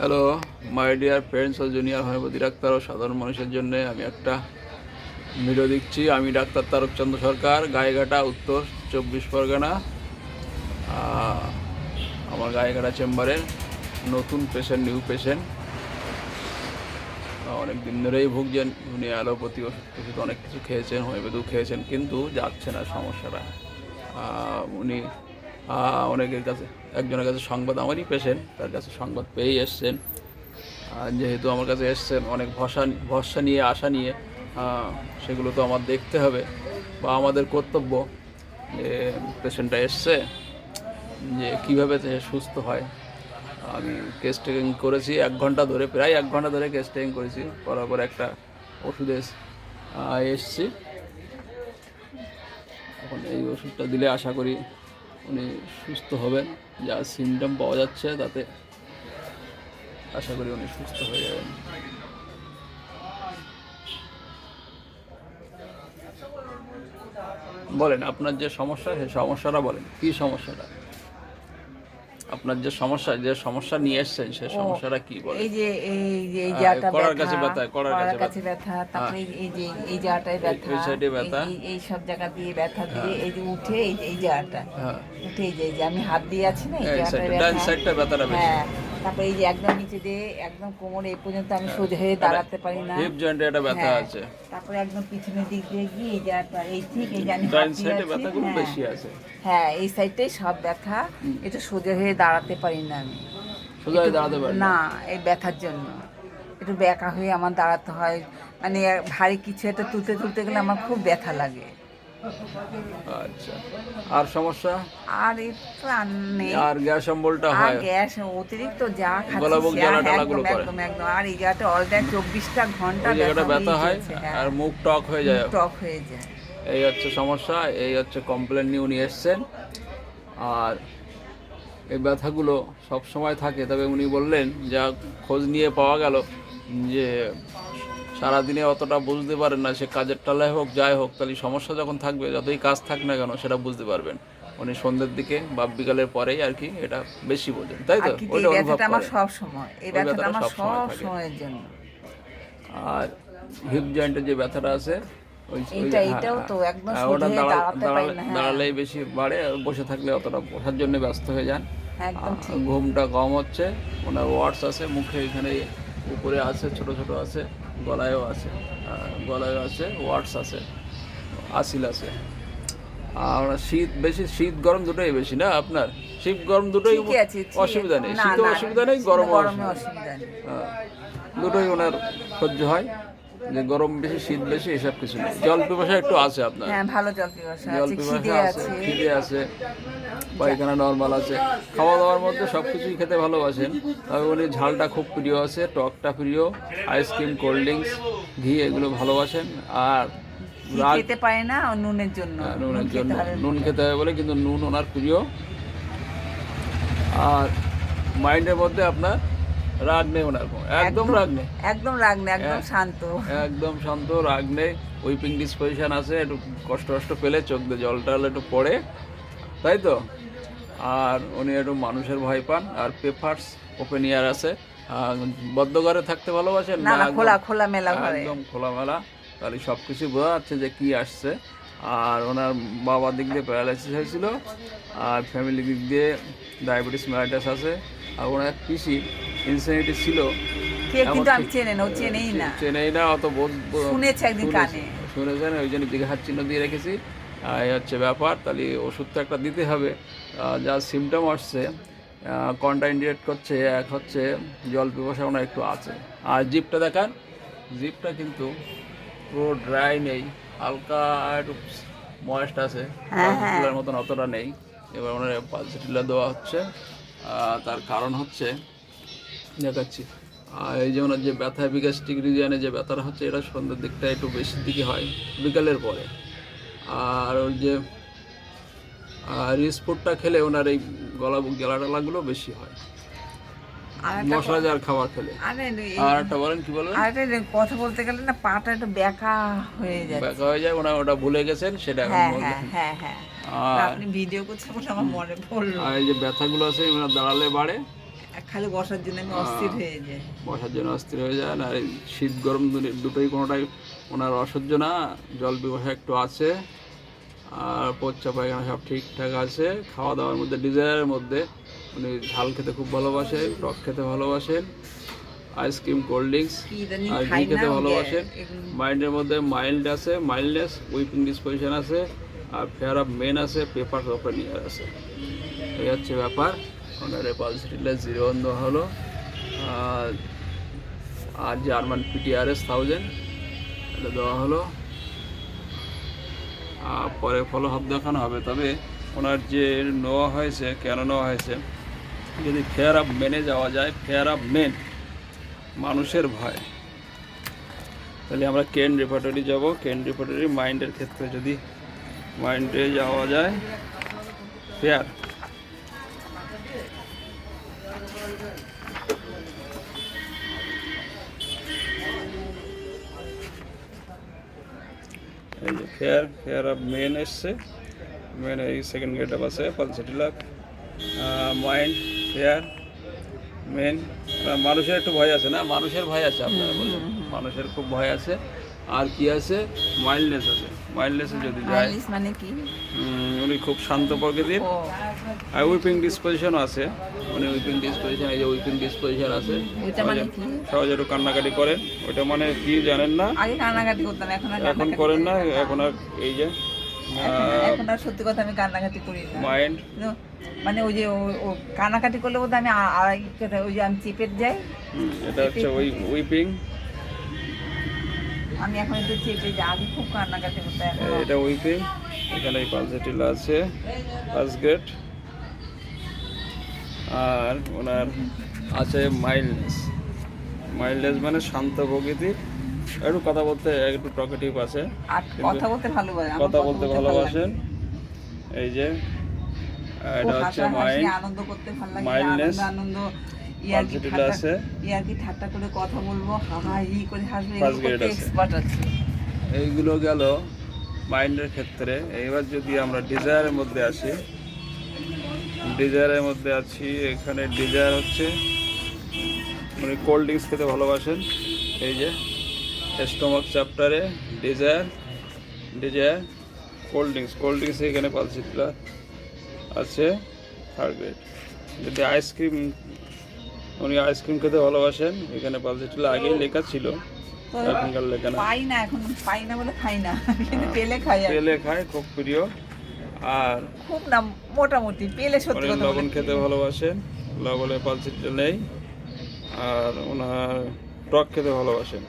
Hello my dear friends ও junior homeopathy doctor ও সাধারণ মানুষের জন্য আমি একটা ভিডিও দিচ্ছি আমি ডাক্তার তারকচন্দ্র সরকার, গায়েঘাটা, উত্তর, চব্বিশ পরগনা। আমার গায়েঘাটা চেম্বারের নতুন পেশেন্ট নিউ পেশেন্ট অনেক দিন ধরেই ভুগছেন, উনি অ্যালোপ্যাথি ওষুধ টষুধ অনেক কিছু খেয়েছেন হোমিওপ্যাথিও খেয়েছেন, কিন্তু যাচ্ছে না সমস্যাটা। উনি অনেকের কাছে, একজনের কাছে সংবাদ আমারই পেশেন্ট, তার কাছে সংবাদ পেয়েই এসছেন। যেহেতু আমার কাছে এসছেন, অনেক ভরসা ভরসা নিয়ে, আশা নিয়ে সেগুলো তো আমার দেখতে হবে বা আমাদের কর্তব্য যে পেশেন্টটা এসছে, যে কীভাবে সে সুস্থ হয়। আমি কেস টেকিং করেছি এক ঘণ্টা ধরে, প্রায় এক ঘণ্টা ধরে কেস টেকিং করেছি, করার পর একটা ওষুধে এসছি। এখন এই ওষুধটা দিলে আশা করি উনি সুস্থ হবেন, যা সিমটম পাওয়া যাচ্ছে তাতে আশা করি উনি সুস্থ হয়ে যাবেন। বলেন, আপনার যে সমস্যা, সে সমস্যাটা বলেন, কী সমস্যাটা? আপনার যে সমস্যা যে সমস্যা নিয়ে এসছেন সেই সমস্যাটা কি বলে এই যে এই যে এই জাটা করার কাছে ব্যথা, কড়ার কাছে ব্যথা। তারপরে এই- যে এই জায়গাটায় ব্যথা এই সাইডে ব্যথা। এই- এই সব জায়গা দিয়ে ব্যথা দিয়ে এই যে উঠে এই যে এই জায়গাটা হ্যাঁ। উঠে এই যে আমি হাত দিয়ে আছি না এই সাইডটা ডান সাইডটা ব্যথাটা বেশি। হ্যাঁ তারপরে এই যে একদম নিচে দিয়ে একদম কোমরে এই পর্যন্ত আমি সোজা হয়ে দাঁড়াতে পারি না। হিপ জয়েন্টে একটা ব্যথা হ্যাঁ। আছে। তারপরে একদম পিছনের দিক দিয়ে গিয়ে এই জায়গাটা এই ঠিক এই আমি ডান সাইডে ব্যথাগুলো হ্যাঁ। বেশি আছে। হ্যাঁ এই সাইডটাই সব ব্যথা এটা সোজা হয়ে দাঁড়াতে পারি না আমি। সোজা হয়ে দাঁড়াতে পারেন না? এই ব্যথার জন্য। একটু ব্যাকা হয়ে আমার দাঁড়াতে হয়। মানে ভারী কিছু একটা তুলতে তুলতে গেলে আমার খুব ব্যথা লাগে। আচ্ছা। আর সমস্যা? আর আর নেই। আর গ্যাস অম্বলটা হয়? গ্যাস অতিরিক্ত যা খাচ্ছি একদম করে। একদম একদম। আর এই জায়গাটা অলরেডি চব্বিশটা ঘণ্টা জায়গাটা ব্যথা হয় হ্যাঁ। আর মুখ টক হয়ে যায়। টক হয়ে যায়। এই হচ্ছে সমস্যা এই হচ্ছে কমপ্লেন নিয়ে উনি এসছেন। আর এই ব্যথাগুলো সব সময় থাকে। তবে উনি বললেন যা খোঁজ নিয়ে পাওয়া গেল যে সারাদিনে অতটা বুঝতে পারেন না সে কাজের টালায় হোক যাই হোক তাহলে সমস্যা যখন থাকবে যতই কাজ থাক না কেন সেটা বুঝতে পারবেন। উনি সন্ধ্যের দিকে বা বিকালের পরেই আর কি এটা বেশি বোঝেন তাই তো? ওইটা অনুভব ব্যথাটা আমার সব সময় এই ব্যথাটা ব্যথাটা আমার সব সময়ের জন্য। আর হিপ জয়েন্টের যে ব্যথাটা আছে তো একদম। দাঁড়ালেই বেশি বাড়ে আর বসে থাকলে অতটা বসার জন্য ব্যস্ত হয়ে যান। ঘুমটা কম হচ্ছে ওনার ওয়ার্ডস আছে মুখে এখানে উপরে আছে ছোট ছোট আছে। গলায়ও আছে গলায়ও আছে ওয়ার্ডস আছে আসিল আছে। আর শীত বেশি শীত গরম দুটোই বেশি না আপনার? শীত গরম দুটোই অসুবিধা নেই। শীত শীতও অসুবিধা নেই গরম গরমও অসুবিধা নেই। দুটোই ওনার সহ্য হয়। যে গরম বেশি শীত বেশি এসব কিছু নেই। জল পিপাসা একটু আছে আপনার। হ্যাঁ ভালো জল পিপাসা জল পিপাসা আছে খিদে আছে পায়খানা নর্মাল আছে। খাওয়া দাওয়ার মধ্যে সব কিছুই খেতে ভালোবাসেন। তবে উনি ঝালটা খুব প্রিয় আছে টকটা প্রিয় আইসক্রিম কোল্ড ড্রিঙ্কস ঘি এগুলো ভালোবাসেন। আর খেতে পারে না নুনের জন্য। হ্যাঁ, নুন নুনের জন্য। নুন খেতে হবে বলে কিন্তু নুন ওনার প্রিয়। আর মাইন্ডের মধ্যে আপনার রাগ নেই ওনার কোনো। একদম রাগ নেই। একদম রাগ না একদম হ্যাঁ। শান্ত। একদম শান্ত রাগ নেই। উইপিং ডিসপোজিশন আছে একটু কষ্ট কষ্ট পেলে চোখ দিয়ে জল টল একটু পড়ে তাই তো? আর উনি একটু মানুষের ভয় পান আর পেপার্স ওপেন ইয়ার আছে। বদ্ধ ঘরে থাকতে ভালোবাসেন? না খোলা খোলা মেলা একদম খোলামেলা তাহলে সব কিছু বোঝা যাচ্ছে যে কি আসছে। আর ওনার বাবার দিক দিয়ে প্যারালাইসিস হয়েছিল আর ফ্যামিলি দিক দিয়ে ডায়াবেটিস ম্যালাইটাস আছে। আর ওনার পিসি ইনসেনিটি ছিল। কে কিন্তু আমি চেনে না চেনেই না। চেনেই না অত শুনেছে একদিন। কানে। শুনেছেন ওই জন্য দিকে হাত চিহ্ন দিয়ে রেখেছি। আর এই হচ্ছে ব্যাপার তাহলে ওষুধ তো একটা দিতে হবে। যা সিমটম আসছে কন্টা ইন্ডিকেট করছে এক হচ্ছে জল পিপাসা ওনার একটু আছে। আর জিপটা দেখান। জিপটা কিন্তু পুরো ড্রাই নেই হালকা একটু ময়েস্ট আছে। হ্যাঁ, মতন অতটা নেই। এবার ওনার পালসেটিলা দেওয়া হচ্ছে। তার কারণ হচ্ছে দেখাচ্ছি। এই যে ওনার যে ব্যথা বিকাস্টিক রিজিয়নে যে ব্যথাটা হচ্ছে এটা সন্ধ্যের দিকটা একটু বেশির দিকে হয় বিকালের পরে। আর ওর যে রিসপোর্টটা খেলে ওনার এই গলা জ্বালা টালাগুলো বেশি হয়। আর একটা মশলা জার খাবার খেলে। আর একটা বলেন কি বলবেন আর কথা বলতে গেলে না পাটা একটু বেঁকা হয়ে যায় ব্যাকা হয়ে যায় ওনার ওটা ভুলে গেছেন সেটা এখন হ্যাঁ হ্যাঁ হ্যাঁ হ্যাঁ। আপনি ভিডিও করছেন বলে আমার মনে পড়ল। আর এই যে ব্যথাগুলো আছে ওনার দাঁড়ালে বাড়ে। খালি বসার জন্য আমি অস্থির হয়ে যাই। বসার জন্য অস্থির হয়ে যায় আর শীত গরম দুটোই কোনোটাই ওনার অসহ্য না। জল বিবাহ একটু আছে। আর পচ্চা পায়খানা সব ঠিকঠাক আছে। খাওয়া দাওয়ার মধ্যে ডিজায়ারের মধ্যে। উনি ঝাল খেতে খুব ভালোবাসেন টক খেতে ভালোবাসেন আইসক্রিম কোল্ড ড্রিঙ্কস আর ঘি খেতে ভালোবাসেন। মাইন্ডের মধ্যে মাইল্ড আছে মাইল্ডনেস উইপিং ডিসপোজিশন আছে। আর ফেয়ার অফ মেন আছে, পেপার অফ নিয়ার আছে। এই হচ্ছে ব্যাপার। ওনার পালসিটিলা জিরো দেওয়া হলো। আর জার্মান পিটিআরএস থাউজেন্ড এটা দেওয়া হলো। আর পরে ফলো হাব দেখানো হবে। তবে ওনার যে নেওয়া হয়েছে, কেন নেওয়া হয়েছে, যদি ফেয়ার অফ মেনে যাওয়া যায় ফেয়ার অফ মেন মানুষের ভয়। তাহলে আমরা কেন রেপার্টরি যাব। কেন রেপার্টরি মাইন্ডের ক্ষেত্রে যদি মাইন্ডে যাওয়া যায়। ফেয়ার। এই যে ফেয়ার ফেয়ার অফ মেন এসছে। মেন এই সেকেন্ড গেট আপ আছে পঞ্চাশটি লাখ মাইন্ড ফেয়ার মেন মানুষের একটু ভয় আছে না? মানুষের ভয় আছে আপনারা বললেন মানুষের খুব ভয় আছে। আর কি আছে? মাইল্ডনেস আছে। মাইল্ডনেসে যদি যায় মানে কি? উনি খুব শান্ত প্রকৃতির। আর উইপিং ডিসপোজিশন আছে। উনি উইপিং ডিসপোজিশন এই যে উইপিং ডিসপোজিশন আছে। মানে কি? সহজে একটু কান্নাকাটি করেন। ওটা মানে কি জানেন না? আগে কান্নাকাটি করতাম এখন আর এখন করেন না এখন আর এই যে এখন- আর সত্যি কথা আমি কান্নাকাটি করি না। মাইন্ড মানে ওই যে ও- কান্নাকাটি করলে বোধহয় আমি আ- আড়াই ওই যে আমি চেপে যাই। এটা হচ্ছে ওই উইপিং আমি এখন একটু চেপে যাই। আগে খুব কান্নাকাটি করতাম এখন। এটা উইপিং। এখানে এই পালসেটিলা আছে ফার্স্ট গ্রেড আর ওনার আছে মাইল্ডনেস মাইল্ডনেস মানে শান্ত প্রকৃতির একটু কথা বলতে একটু টকেটিভ আছে। কথা বলতে ভালোবাসে কথা বলতে ভালোবাসেন। এই যে এটা হচ্ছে মাইন্ড আনন্দ করতে ভালো লাগে আনন্দ আনন্দ। ইয়ার্কি ঠাট্টা ইয়ার্কি ঠাট্টা করে কথা বলব হা হা হি করে হাসবে First এগুলো grade করতে আছে। এক্সপার্ট আছে। এইগুলো গেল মাইন্ডের ক্ষেত্রে। এইবার যদি আমরা ডিজায়ারের মধ্যে আসি ডিজায়ারের মধ্যে আছি এখানে ডিজায়ার হচ্ছে মানে কোল্ড ড্রিঙ্কস খেতে ভালোবাসেন। এই যে স্টোমাক চ্যাপ্টারে desire desire cold drinks cold drinks এখানে পালসিটলা আছে থার্ড গ্রেড যদি আইসক্রিম উনি আইসক্রিম খেতে ভালোবাসেন। এখানে পালসিটলা আগেই লেখা ছিল। এখনকার লেখা না পাই না এখন পাই না বলে খাই না। কিন্তু পেলে খাই পেলে খায় খুব প্রিয়। আর খুব না মোটামুটি পেলে সত্যি কথা লবণ খেতে ভালোবাসেন লবণে পালসিটা নেই। আর ওনার টক খেতে ভালোবাসেন।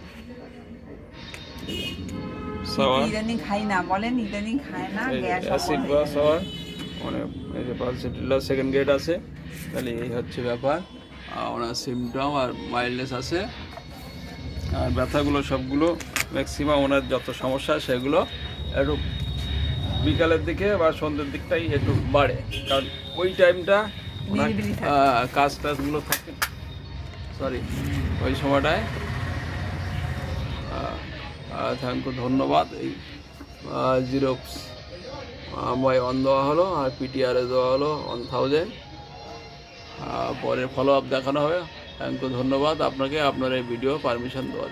সাওয়ার। ইদানিং খাই না বলেন ইদানিং খায় না গ্যাস অ্যাসিড বা সাওয়ার মানে এই যে পালসিটিলা সেকেন্ড গ্রেড আছে। তাহলে এই হচ্ছে ব্যাপার। ওনার সিমটম আর মাইল্ডনেস আছে। আর ব্যথাগুলো সবগুলো ম্যাক্সিমাম ওনার যত সমস্যা সেগুলো একটু বিকালের দিকে বা সন্ধ্যের দিকটাই একটু বাড়ে। কারণ ওই টাইমটা কাজ টাজগুলো থাকে। সরি ওই সময়টায়। থ্যাংক ইউ ধন্যবাদ। এই জিরোক্স আমায় অন দেওয়া হলো আর পিটিআরে দেওয়া হলো ওয়ান থাউজেন্ড পরে ফলো আপ দেখানো হবে। থ্যাংক ইউ ধন্যবাদ। আপনাকে আপনার এই ভিডিও পারমিশন দেওয়ার